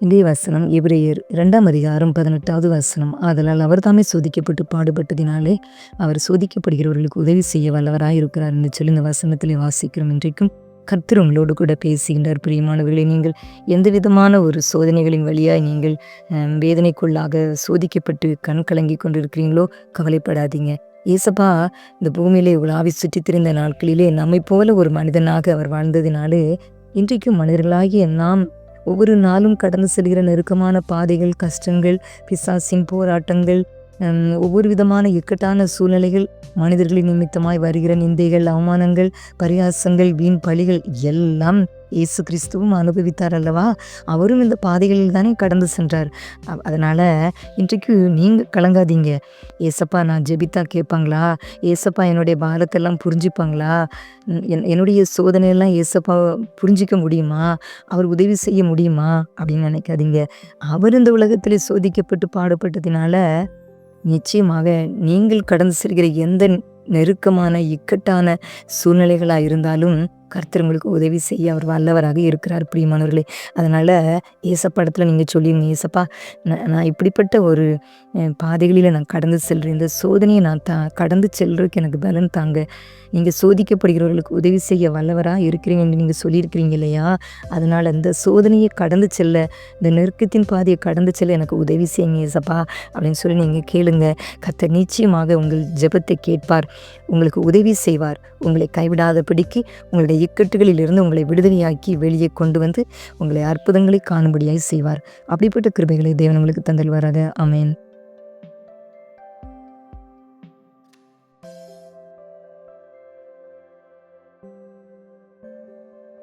இந்திய வசனம் எபிரேயர் இரண்டாம் அதிகாரம் பதினெட்டாவது வசனம். ஆதலால் அவர் தாமே சோதிக்கப்பட்டு பாடுபட்டதினாலே அவர் சோதிக்கப்படுகிறவர்களுக்கு உதவி செய்ய வல்லவராயிருக்கிறார் என்று சொல்லி இந்த வசனத்திலே வாசிக்கிறோம். இன்றைக்கும் கர்த்தர் உங்களோடு கூட பேசுகின்றார். பிரியமானவர்களே நீங்கள் எந்த விதமான ஒரு சோதனைகளின் வழியாய் நீங்கள் வேதனைக்குள்ளாக சோதிக்கப்பட்டு கண் கலங்கி கொண்டிருக்கிறீங்களோ கவலைப்படாதீங்க. ஏசப்பா இந்த பூமியிலே உலாவி சுற்றித் திரிந்த நாட்களிலே நம்மை போல ஒரு மனிதனாக அவர் வாழ்ந்ததினாலே இன்றைக்கும் மனிதர்களாகிய நாம் ஒவ்வொரு நாளும் கடந்து செல்கிற நெருக்கமான பாதைகள் கஷ்டங்கள் பிசாசின் போராட்டங்கள் ஒவ்வொரு விதமான இக்கட்டான சூழ்நிலைகள் மனிதர்களின் நிமித்தமாய் வருகிற நிந்தைகள் அவமானங்கள் பரியாசங்கள் வீண் பழிகள் எல்லாம் இயேசு கிறிஸ்துவும் அனுபவித்தார் அல்லவா அவரும் இந்த பாதைகளில் தானே கடந்து சென்றார். அதனால் இன்றைக்கு நீங்கள் கலங்காதீங்க. ஏசப்பா நான் ஜெபித்தா கேட்பாங்களா? ஏசப்பா என்னுடைய பாரத்தெல்லாம் புரிஞ்சுப்பாங்களா? என்- என்னுடைய சோதனையெல்லாம் ஏசப்பா புரிஞ்சிக்க முடியுமா? அவர் உதவி செய்ய முடியுமா? அப்படின்னு நினைக்காதீங்க. அவர் இந்த உலகத்திலே சோதிக்கப்பட்டு பாடுபட்டதினால நிச்சயமாக நீங்கள் கடந்து செல்கிற எந்த நெருக்கமான இக்கட்டான சூழ்நிலைகளாக இருந்தாலும் கர்த்தர் உங்களுக்கு உதவி செய்ய அவர் வல்லவராக இருக்கிறார் பிரியமானவர்களே. அதனால் ஏசப்படத்தில் நீங்கள் சொல்லிடுங்க ஏசப்பா நான் நான் இப்படிப்பட்ட ஒரு பாதைகளில் நான் கடந்து செல்கிறேன் இந்த சோதனையை நான் தா கடந்து செல்றதுக்கு எனக்கு பலன் தாங்க. நீங்கள் சோதிக்கப்படுகிறவர்களுக்கு உதவி செய்ய வல்லவராக இருக்கிறீங்கன்னு நீங்கள் சொல்லியிருக்கிறீங்க இல்லையா? அதனால் இந்த சோதனையை கடந்து செல்ல இந்த நெருக்கத்தின் பாதையை கடந்து செல்ல எனக்கு உதவி செய்யுங்க ஏசப்பா அப்படின்னு சொல்லி நீங்கள் கேளுங்க. கர்த்தர் நிச்சயமாக உங்கள் ஜெபத்தை கேட்பார் உங்களுக்கு உதவி செய்வார். உங்களை கைவிடாதபடிக்கு உங்களுடைய இக்கட்டுகளிலிருந்து உங்களை விடுதலையாக்கி வெளியே கொண்டு வந்து உங்களை அற்புதங்களை காணும்படியாய் செய்வார். அப்படிப்பட்ட கிருபைகளை தேவன் உங்களுக்கு தந்தல்வாராக அமேன்